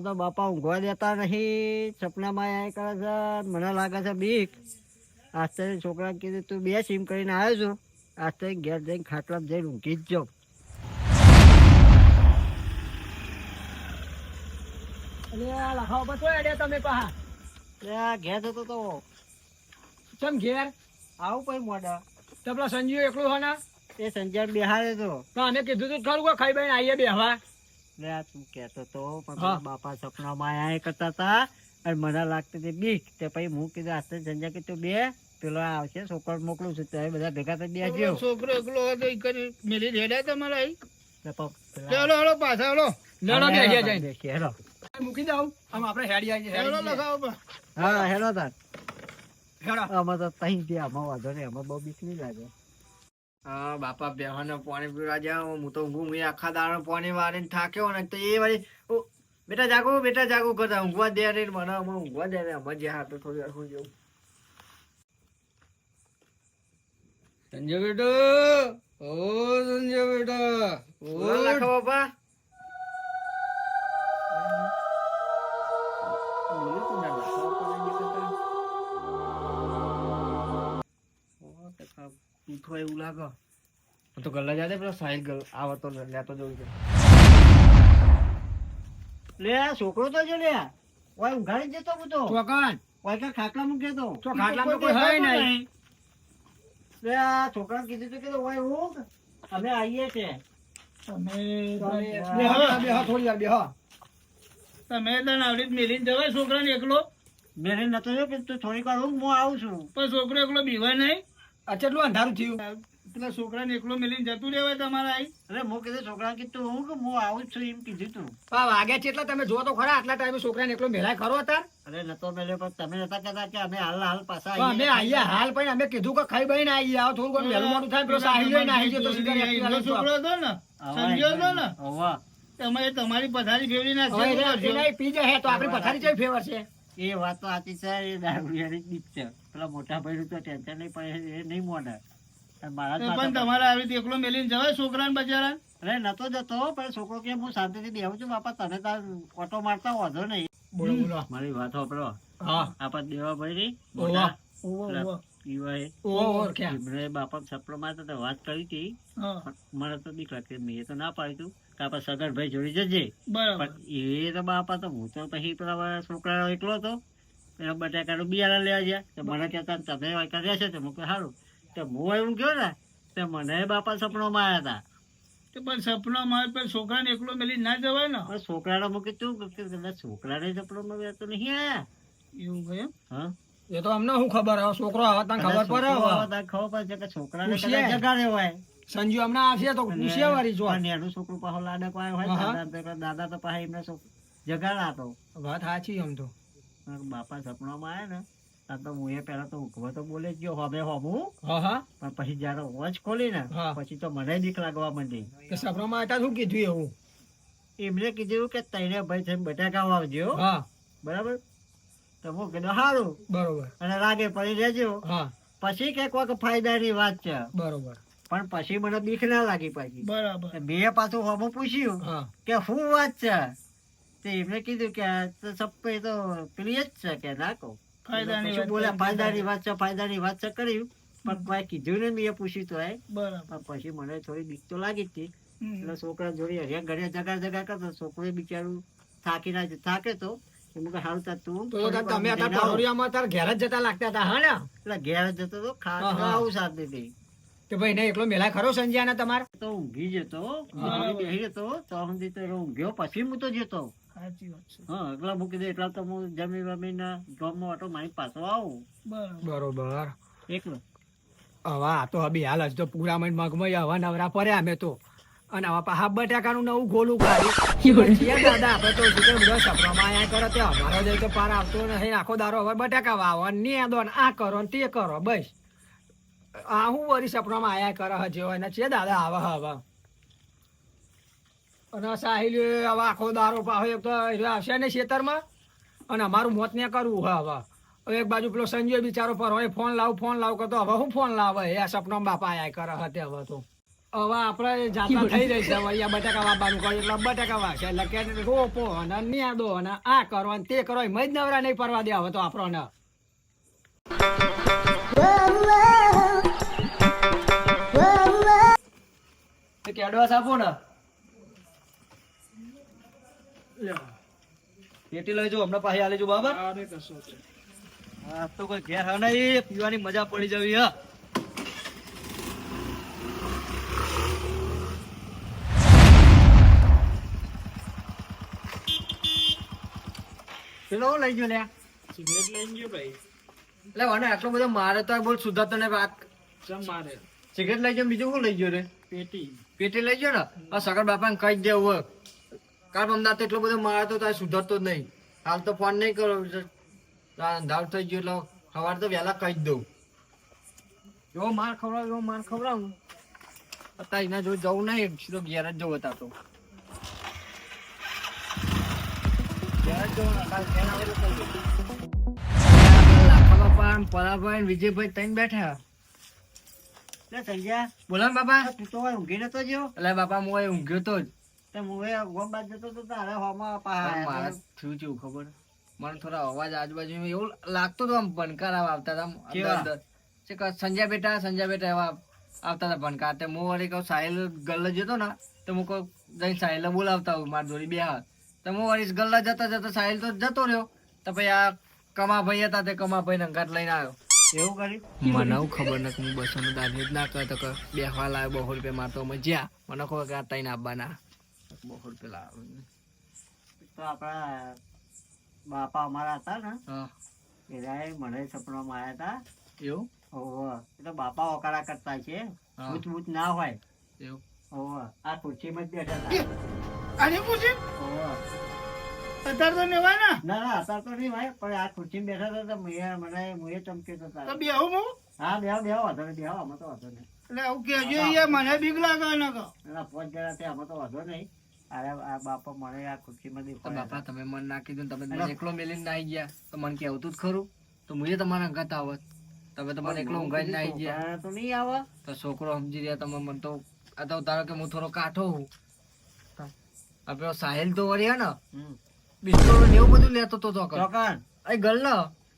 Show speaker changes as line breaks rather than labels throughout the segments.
મને તો બાપા ઊંઘવા દેતા નહીં. સપનામાં એ કરે છે મને લાગે છે બીક. આસ્તે છોકરા કીધું તું બે સીમ કરીને આવ્યો છું. આસ્તે ઘેર જઈને ખાટલા જઈને ઊંઘી જ જાઉં.
તો
ઘેર જતો તો.
ચમ ઘેર?
આવું પછી મોડા.
તો પેલા સંજીવ એકલું હોય ને?
એ સંજય બિહારે તો.
તો અમે કીધું તું ખરું ખાઈ બઈને આવીએ બેહવા.
એટલે આ તું કહેતો તો પણ
હા.
મારા બાપા સપનામાં આયા કરતા હતા અને મને લાગતી હતી બીક. તે પછી હું કીધું આસ્તે સંજય કે તું બે. પેલો આવશે છોકરો મોકલું છું. તમે બધા ભેગા થઈ બેસજો
છોકરો એકલો હતો ઈ કરી મેલી રેડ્યા તમારે અહીં
એટલે પ- પેલા-
ચાલો હળો પાછા હળો
લેડો બે
હેલો,
જઈને
હેલો.
મૂકી દઉં. આમ આપણે હેડી આવીએ
હેડો
હેડી
લખાવો
હા હેલો તાર.
હેડો
આમાં તો તઈ ત્યાં આમાં વાંધો નહીં આમાં બહુ બીક નહીં લાગે.
હા બાપા બેહવાનો પાણી પીવા જાઓ હું તો ઊંઘું હું આખા દાડો પાણી વાળીને થાક્યો ને તો એ વાળી બેટા જાગો બેટા જાગો કરતા ઊંઘવા દે નહીં મને અમે ઊંઘવા દે ને અમે જ્યાં તો થોડી વાર સુઈ જાઉં
સંજય બેટો ઓ સંજય બેટા
ઓ લખો બાપા
પૂછો એવું લાગે.
તો ગલ્લા જાતે પેલો સાહિલ ગલ આવો તો લેતો જવું છે.
લે આ છોકરો તો જો લે. ઓય ઉઘાડી જતો હું તો.
ચોકન
ઓય કે ખાટલા મૂકે તો
તો ખાટલા તો કોઈ હોય નહીં.
લે આ છોકરાને કીધું તો કે ઓય ઊંઘ અમે આવીએ છે.
તમે બેહો બેહો થોડી વાર બેહો
તમે તને આવડી જ મેલીને જવાય છોકરાને એકલો?
મેલીને નતો જો કે તું થોડીક વાર હું આવું છું.
પણ છોકરો એકલો બીવાય નહીં?
કેટલું અંધારું થયું?
પેલા છોકરાને એકલો મેલીને જતું રહેવાય તમારા અહીં?
અરે હું કીધું છોકરા કીધું હું કે હું આવું છું એમ કીધું તું.
આ વાગે છે એટલે તમે જો તો ખરા આટલા ટાઈમે છોકરાને એકલો મેલાય ખરો હતા
અરે નતો મેલ્યો પણ તમે નતા કહેતા કે અમે હાલ હાલ પાછા
અમે આઈએ હાલ પણ અમે કીધું કે ખાઈ બઈને આવી આવો થોડું ઘણું વહેલું મોડું થાય પેલો સાહિલ લઈને આવી ગયો તો સીધા
છોકરો હતો ને સમજ્યો હતો ને?
હોવા
તમે તમારી પથારી ફેવરી
ના પી જાય તો આપણી પથારી જેવી ફેવર છે?
એ વાત તો સાચી છે એ દારૂ દીપ છે. પેલા મોટા ભાઈ તો ટેન્શન નહીં પડે એ નહીં
પણ તમારે આવી રીતે એકલો મેલીને જવાય છોકરાને બચારા?
અરે નતો જતો પણ છોકરો કે હું શાંતિથી બેહું છું બાપા તને તાર ઓટો મારતા વાંધો નહીં.
બોલો બોલો.
મારી વાત સાંભળો
હા. ઓહો, ક્યાં?
એમણે બાપા સપનો માં તો વાત કરી હતી. મને તો બીક લાગતી મેં તો ના પાડી તું કે સગર ભાઈ જોડી જજે. પણ એ તો બાપા તો હું તો પછી પેલા છોકરા એકલો હતો. પેલા બટાકાનું બિયારણ લેવા ગયા. તો મને કહેતા તમે વાંકા રહેશે તો મૂકે સારું તો હું એવું ગયો ને તો મને બાપા સપનોમાં આવ્યા હતા
તો પણ સપનામાં પણ છોકરાને એકલો મેલી ના જવાય ને?
પણ છોકરાને મૂકી તું કે છોકરાને સપનોમાં આવ્યા તો નહીં આયા.
એવું
હા.
એ તો અમને શું ખબર છોકરો આવે તને ખબર પડે
આવે ખબર પડે કે છોકરાને જગાડે હોય
સંજુ હમણાં આવશે તો પૂછીએ વારી જો
પણ એનું છોકરું પાછો લાડક હોય દાદા તો- પાસે એમને જગાડા તો.
વાત સાચી આમ તો.
બાપા સપનામાં આવ્યા ને ત્યાં તો હું એ પેલા તો તો બોલે જ ગયો હવે હોમું
હા. હા
પણ પછી જયારે વોચ ખોલી ને પછી તો મને બીક લાગવા માંડી.
કે સપનામાં હતા શું કીધું એવું?
એમને કીધું કે તઈને ભાઈ થઈને બટાકા વાવજો. બરાબર? તો હું કીધું સારું
બરોબર.
અને રાગે પડી રહેજો. પછી કે કોઈક ફાયદાની વાત છે.
બરોબર.
પણ પછી મને બીક ના લાગી પાછી.
બરાબર.
મેં પાછું હોમું પૂછ્યું કે શું વાત છે? તે એમને કીધું કે આ તો સપ્પે તો પેલી જ છે કે ના
ફાયદાની વાત
બોલ્યા ફાયદાની વાત છે ફાયદાની વાત છે કર્યું. પણ કોઈ કીધું ને મેં પૂછ્યું તો એ
બરાબર.
પણ પછી મને થોડી બીક તો લાગી જ હતી. એટલે છોકરા જોડે હરિયા ઘડિયા જગા જગા કરતો છોકરો બિચારું થાકી ના થાકે તો. એમ કે હાલ તું
તો તો તમે તાર ઘેર જ જતા લાગતા હતા હા ને?
એટલે ઘેર જતો તો
હા.
આવું સાથે હતી.
કે ભાઈ ને એકલો મેલા ખરો સંજ્યા તમારે?
તો ઊંઘી જતો. બેસી જતો. તો સુધી તો ઊંઘ્યો. પછી હું તો જતો. હા એટલા મૂકી દે. એટલા તો હું જમી વમીને જોબમાં ઓટો મારી પાછો આવું.
બરોબર.
એકલો.
હવે આ તો હાલ જ તો પૂરા મહિન મગમાં હવે નવરા પડ્યા અમે તો. અને હવે પાછા બટાકાનું નવું ગોલું કાઢ્યું દાદા આપણે તો શું બધા સપનામાં આયા કરે તે અમારો જાય તો પાર આવતો નહીં. આખો દારો હવે બટાકા વાવો ને આ દો આ કરો ને તે કરો બસ. આ હું વરી સપનામાં આયા કરે હજે હોય છે, દાદા, આવે હવે અને સાહિલ હવે આખો દારો પાછો એક તો આવશે ને ખેતરમાં. અને અમારું મોત ને કરવું હવે હવે એક બાજુ પેલો સંજય બિચારો પર હોય, ફોન લાવ ફોન લાવ કરતો, હવે હું ફોન લાવે? આ સપનામાં બાપા આયા કરે હતે હવે તો. હવે આપણે જાતા થઈ રહી છે અહીંયા બટાકા વાપવાનું કહ્યું, એટલે બટાકા વાવશે. એટલે કે રોપો, અને ન્યાદો અને આ કરો, અને તે કરો, એમ જ નવરા નહીં પરવા દે, હવે તો આપણને
કેડવાસ આપો ને. પેટી લઈ જાઓ હમણાં પાસે આલે જો બરાબર? હા તો કોઈ ઘેર હા નહીં પીવાની મજા પડી જવી હા. પેલો લઈ ગયો લ્યા.
સિગરેટ લઈને ગયો ભાઈ.
એટલે આટલો બધો મારે તો બોલ સુધારતો ને વાત
મારે?
સિગરેટ લઈ ગયો બીજું શું લઈ ગયો રે?
પેટી.
પેટી લઈ ગયો ને? આ સગર બાપાને કહી દેવું હોય કાલ અમદાવાદ તો એટલો બધો મારે તો સુધરતો જ નહીં. હાલ તો ફોન નહીં કરો અંધાર થઈ ગયો એટલે સવારે તો વહેલા કહી જ દઉં. જો માર ખવડાવ જો માર ખવડાવું. અત્યારે એના જો જવું નહીં સીધો ઘેર જ જવું હતા તો ઘેર જ જવું. લાખા પરાભાઈ વિજયભાઈ ત્રણ બેઠા. બોલા બાપા.
તું તો ઊંઘી નતો જ્યો
એટલે બાપા હું ઊંઘ્યો તો જ.
તે હું એ ગોમ બાદ જતો તો તારે હોમાં પાહા
મારે થયું કેવું ખબર. મને થોડા અવાજ આજુબાજુ એવું લાગતું હતું આમ ભણકાર આવા આવતા હતા અંદર અંદર. સંજય બેટા સંજય બેટા એવા આવતા હતા ભણકાર. તે હું વળી કહું સાહિલ ગલ્લ જતો ને તો હું કહું જઈને સાહિલ બોલાવતા હું મારી જોડી બે હાથ. તો હું વળી ગલ્લા જતા જતા સાહિલ તો જતો રહ્યો. તો પછી આ કમાભાઈ હતા તે કમાભાઈને અંગાત લઈને આવ્યો.
એવું કર્યું
મને આવું ખબર નથી હું બસો નું દાન જ ના કરતો કે બે હાલ લાવ્યો બહુ રૂપિયા મારતો મજા મને ખબર કે આ તઈને આપવાના બહુ રૂપિયા લાવે.
તો આપણા બાપા અમારા હતા ને
હા.
એ મને સપનામાં આવ્યા હતા
એવું?
ઓહો. એ તો બાપા ઓકારા કરતા છે. ભૂત ભૂત ના હોય.
એવું?
ઓહો. આ ખુરશીમાં જ બેઠા હતા.
આજે પૂછી
ઓહો.
અત્યારે તો નેવાય ને.
ના ના અત્યારે તો નહીં ભાઈ પણ આ ખુરશી બેઠા હતા તો મેં મને મુએ ચમક્યો હતો
તો બે આવું હું
હા બેહો બેહો વાંધો નહીં બેહો આમાં તો વાંધો નહીં.
એટલે આવું કેજો યાર મને બીક લાગે ને કહો
ના પાંચ જરા તે આમાં તો વાંધો નહીં. અરે આ બાપા મને આ ખુરશીમાં
તો બાપા તમે મન ના કીધું તમે એકલો મેલીને આવી ગયા. તો મને કહેવું જ ખરું. તો મુએ તમારા અંગાત આવત. તમે તો મને એકલો ઊંઘાઈ ના આવી ગયા.
તો નહીં આવે
તો છોકરો સમજી રહ્યા તમે મને તો આ તો કે હું થોડો કાઠો હું આ પેલો તો વળી હે ને?
હમ.
એવું બધું લેતો તો તો
ચોકન.
એ ગલ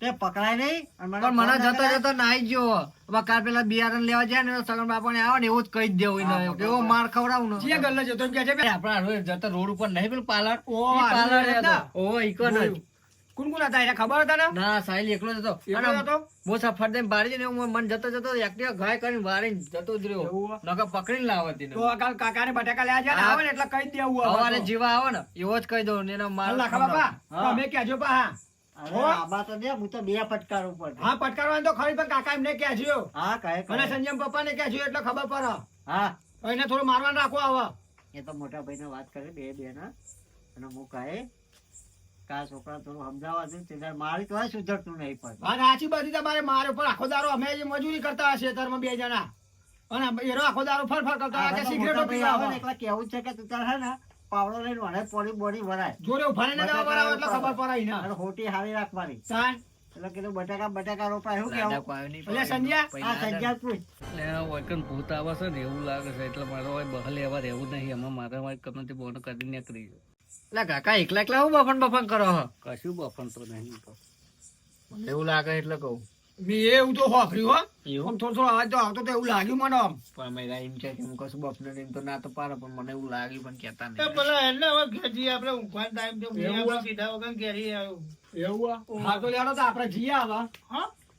તે પકડાય નહીં
પણ મને
ના
જતો જતો નાઈ ગયો. હવે કાલ પેલા બિયારણ લેવા જાય ને સગન બાપા ને આવે ને એવું જ કહી જ દેવું એને કેવો માર ખવડાવું ને.
જે ગલ્લે જતો એમ કહે છે
આપણા રોજ રોડ ઉપર નહીં પેલું પાલર
ઓ,
ઈ
આ
પાર્લર
રોડ
કોણ
કોણ હતા? એને ખબર હતા ને?
ના સાહિલ એકલો જ હતો.
એકલો હતો?
હું સફર દઈને બાળી જઈને હું મન જતો જતો એક્ટિવા ઘાય કરીને બારી જતો જ રહ્યો. નકર પકડીને લાવતી ને.
તો કાલ કાકાને બટાકા લેવા જાય આવે ને એટલે કહી દેવું આવે
સવારે જીવા આવે ને એવો જ કહી દઉં ને એનો માર
લાખા બાપા. તમે કહેજો પા હા.
આબા તો દે હું તો બે ફટકાર ઉપર
હા પટકારવાનું તો ખરી પણ કાકા એમને કહેજો.
હા કહે
અને
કહે.
પપ્પાને કહેજો એટલે ખબર પડે.
હા.
એને થોડું મારવાનું રાખો આવે
એ તો મોટા ભાઈને વાત કરે બે બે ના. અને હું કહે કા છોકરા થોડું સમજાવવા દે તે મારી તો સુધરતું નહીં પણ.
હા સાચી બધી તમારે મારે પર આખો દારો અમે મજૂરી કરતા હશે ખેતરમાં બે જણા. અને એનો આખો દારો ફર ફર કરતા કે સિગરેટો પીવા
આવે ને કેવું છે કે તું તારે હે ને પાવડો લઈને વળે પોડી બોડી ભરાય.
જોડે ઉભાને ના જવા બરાબર એટલે ખબર પડે એને.
અને ખોટી હારી રાખવાની.
તાન.
એટલે કીધું બટાકા બટાકા રોપાય શું કેવું.
એટલે સંજ્યા?
આ સંજ્યા પૂછ.
એટલે આ ભૂત આવે છે ને એવું લાગે છે એટલે મારો બહલ બહાર લેવા રહેવું નહીં. એમાં મારે ગમે કરી નીકળી ગયો.
એટલે કાકા એકલા એકલા હું બફન બફન કરો હો?
કશું બફન તો નહીં તો.
એવું લાગે એટલે કહું.
મેં એવું તો હોભર્યું હો.
એવું?
થોડો થોડો અવાજ તો આવતો તો એવું લાગ્યું મને આમ.
પણ મેં એમ કે હું કશું બફને એમ તો ના તો પાડે પણ મને એવું લાગ્યું પણ કહેતા નહીં.
પેલા એને હવે ઘેરજી આપણે ઊંઘવાનો ટાઈમ થયો મેં આપણે
હે?
વગર ઘેરી આવ્યો.
એવું હા તો લેડો તો આપણે જઈએ હવે
હા?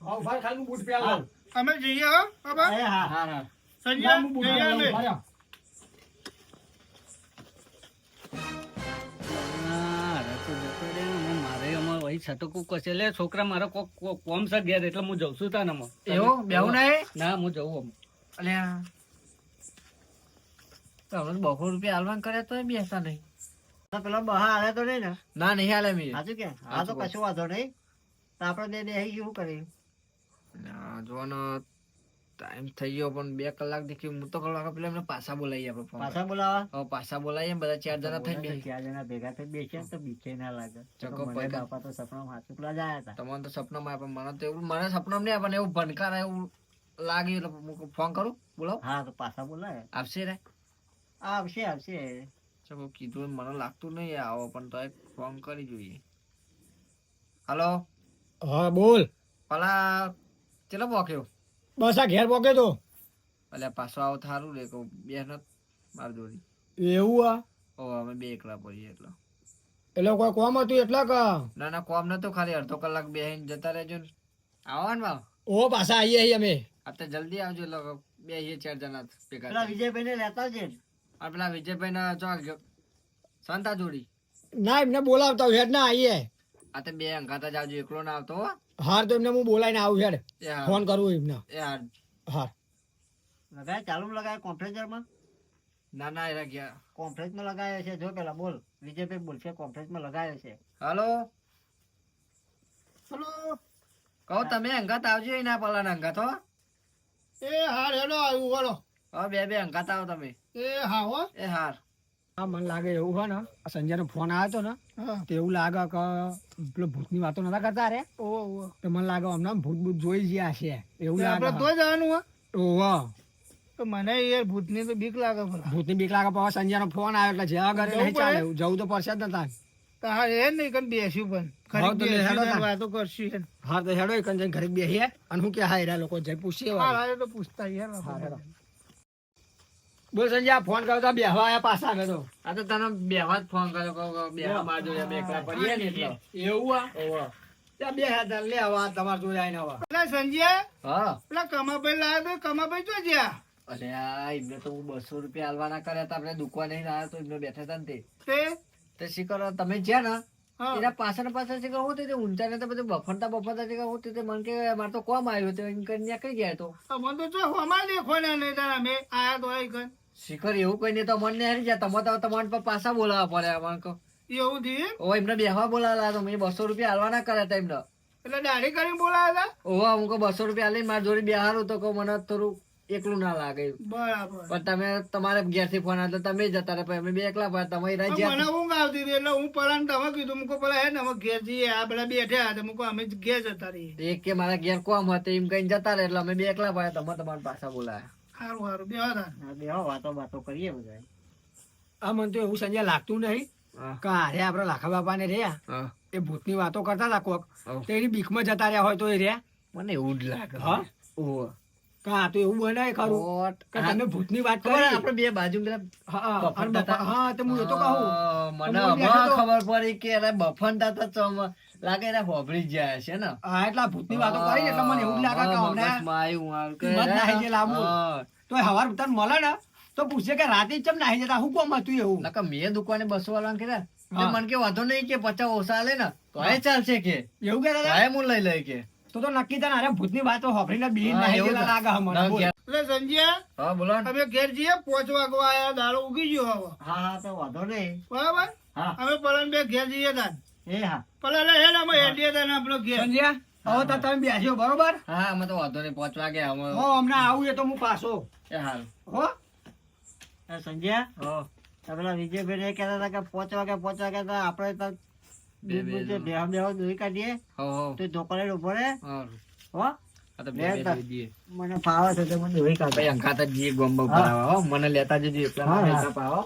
હા ઊભા ખાલી બૂટ પહેરો.
અમે જઈએ હો બાબા
એ હા
સંજય જઈએ અમે
મારે છતો કોક કશે લે છોકરા મારો કોક કોમ છે ગયા એટલે હું જઉં છું તાને એમાં.
એવું? બેહું નહીં?
ના હું જઉં આમ.
અલ્યા. તો હમણાં તો બસો રૂપિયા હાલવાન કર્યા તો બેસતા નહીં.
પેલા પેલો બહા હાલે તો નહીં ને?
ના નહીં હાલે મેં
સાચું કે? આ તો. કશું વાંધો નહીં. તો આપણે દે દે શું કરી.
ના, જોવાનો ટાઈમ થઈ ગયો પણ બે કલાક દેખી હું તો કલાક પેલા એમને પાછા બોલાવી આપણે
પાછા બોલાવા?
હવે પાછા બોલાવીએ બધા ચાર જણા થઈ
ચાર જણા ભેગા થઈ બેસે તો બીકે ના લાગે.
ચકો
બાપા તો સપનામાં હાચુકલા જ જાય હતા.
તમને તો સપનામાં આવે પણ મને તો એવું મને સપનામાં નહીં આવે પણ એવું ભણકાર એવું લાગ્યું એટલે હું ફોન કરું? બોલાવ.
હા તો પાછા બોલાય.
આવશે રે.
આવશે આવશે.
ચકો કીધું મને લાગતું નહીં આવો પણ તો ફોન કરી જોઈએ. હલો?
હા બોલ.
પેલા ચેલો પોક્યો
બસ આ ઘેર પોકે તો.
એટલે પાછો આવો થારું રે કહું બે નત માર જોડી
એવું આ?
ઓ અમે બે એકલા પડીએ એટલે.
એટલે કોઈ કોમ હતું એટલા કા?
ના ના કોમ નતો ખાલી અડધો કલાક બેહીને જતા રહેજો ને. આવો ને
ઓ પાછા આવીએ અહીં અમે.
અત્યારે જલ્દી આવજો એટલે બે ચાર જણા ભેગા
પેલા વિજયભાઈ ને લેતા આવજે
આ પેલા વિજયભાઈ ના ચો સંતા જોડી
ના એમને બોલાવતા હેડ ના આવીએ
આ તો બે અંગાતા જ આવજો એકલો ના આવતો હો.
હાર તો એમને હું બોલાઈને આવું
છે
ફોન કરું એમને.
હાર.
લગાય ચાલુ લગાય કોમ્પ્રેસરમાં
ના ના એરા ગયા.
કોમ્પ્રેસમાં લગાવ્યો છે જો પેલા બોલ. વિજયભાઈ બોલશે કોમ્પ્રેસમાં લગાવ્યો છે.
હલો. કહો તમે અંગાત આવજો એના પેલા અંગાત હો.
એ હાર હેલો આવ્યું બોલો
હા બે બે અંગાત આવો તમે.
એ હા હો.
એ હાર.
હા મને લાગે એવું હોય ને આ સંજયનો ફોન આવ્યો હતો ને તો એવું લાગે કે પેલો ભૂતની વાતો નતા કરતા રે?
ઓ ઓ.
તો મને લાગે હમણાં ભૂત ભૂત જોઈ ગયા છે. એવું
આપણે
લાગે
તો જવાનું
ઓહો
તો મને યાર ભૂતની તો બીક લાગે
ભૂતની બીક લાગે પણ સંજયનો ફોન આવ્યો એટલે જ્યાં ઘરે
જવું
નહીં ચાલે. જવું તો પડશે જ નતા
હા એ નહીં કન બેસ્યું પણ. ખરી વાતો કરશું
હા તો હેડો એક જઈને ઘરે બેસીએ. અને હું કે હા લોકો જઈ પૂછીએ
હા તો પૂછતા યાર.
બોલ સંજય ફોન કર્યો તો બેહવા આયા પાછા તો.
આ તો તને બેહવા જ ફોન કર્યો કહો કહું બેહવા માર જોડે બે એકલા પડીએ ને એટલે.
એવું આ? ત્યાં બે હાથ લે આવા તમારે જોડે આઈને આવા.
એટલે સંજય
હા.
પેલા કમાભાઈ લાવ્યો તો કમાભાઈ તો જ્યાં
અરે આ એમને તો હું બસો રૂપિયા હાલવાના કર્યા હતા આપણે દુકાને આવ્યા તો એમને બેઠા હતા ને તે.
તે?
શીખર તમે જ્યાં ને? એના પાછળ પાછળ શીખર હું તે ઊંચા ને તો બધું બફરતા બફરતા શીખર હું તે મન કે મારે તો કોમ આવ્યો તો એમ કરીને કઈ ગયા તો?
અમને તો જો હમણાં દેખો ને નહીં તાર અમે આયા તો આવી કન
શીખર એવું કઈ નહીં તો મને હારી જાય. તમે તો તમારા પર પાછા બોલાવવા પડે મને કો
એવું થી
ઓ એમને બેહવા બોલાવેલા તો મેં બસો રૂપિયા હાલવાના કર્યા હતા એમને.
એટલે દાઢી કરીને બોલાવ્યા
ઓહો હું કો બસો રૂપિયા હાલી મારી જોડે બેહારું તો કહું મને થોડું એકલું ના લાગે
બરાબર.
પણ તમે તમારે ઘેરથી ફોન આવ્યો તમે જતા રહે અમે બે એકલા પડ્યા તમે રહી ગયા
મને ઊંઘ આવતી હતી એટલે હું પરાણ તમે કીધું મૂકો પેલા હે ને અમે ઘેર જઈએ આ બધા બેઠા હતા મુકો અમે ઘેર જતા રહીએ.
એક કે મારા ઘેર કોમ હતું એમ કઈ જતા રહે એટલે અમે બે એકલા પડ્યા તમે તમારા પાછા બોલાયા.
સારું સારું બે
બે વાતો વાતો કરીએ બધા
આ મને તો એવું સંજય લાગતું નહીં કે અરે આપડે લાખા બાપા ને રહ્યા. એ ભૂતની વાતો કરતા હતા કોક તો એની બીકમાં જતા રહ્યા હોય તો એ રહ્યા
મને એવું જ લાગે
હા?
ઓહો.
કા તો એવું બનાય ખરું. કે તમે ભૂતની વાત કરી
આપણે બે બાજુ
હા? તો હું એ તો કહું
મને. ખબર પડી કે અરે બફન હતા તો આમાં લાગે એને હોભળી જાય છે ને.
હા એટલા ભૂતની વાતો કરી એટલે મને એવું લાગે કે હમણાં
આવ્યું આ કે
નાહી જે
લાંબુ.
તો હવાર તને મળે ને તો પૂછે કે રાતે ચમ નાહી જતા? હું કોમ હતું એવું?
નકર મેં દુકાને બસો વાળા કીધા તો મને કે વાંધો નહીં કે પચાસ ઓછા લે ને તો એ ચાલશે કે.
એવું કે દાદા?
હું લઈ લઈ કે.
તો તો નક્કી તને અરે ભૂતની વાતો હોભરીને
બી
નાહી લાગે મને
ઘેર-
એટલે સંજય
હા બોલો.
અમે ઘેર જઈએ પોચ વાગવા આયા દાડો ઉગી ગયો હવે.
હા હા તો વાંધો નહીં.
બરાબર?
હા.
અમે પલન બે ઘેર જઈએ તાન
એ હા.
પલન હે ને અમે હેડીએ તાન આપણો ઘેર.
સંજ્યા હવે તો તમે બેસ્યો બરોબર?
હા અમે તો વાંધો નહીં પાંચ વાગે અમે
હો હમણાં આવું એ તો હું પાછો.
એ હાલ
હો?
એ સંજય
હો.
પેલા વિજયભાઈ કહેતા હતા કે પાંચ વાગે પાંચ વાગે તો આપણે તો
બે બે
દૂધ દૂધ બેહો બેહો દૂધ કાઢીએ. તો ઊભો રહે.
હો.
મને ફાવે છે મને દોઈ કાઢે.
ભાઈ જ જઈએ ગોમ ભરાવા, મને લેતા જજો પાવો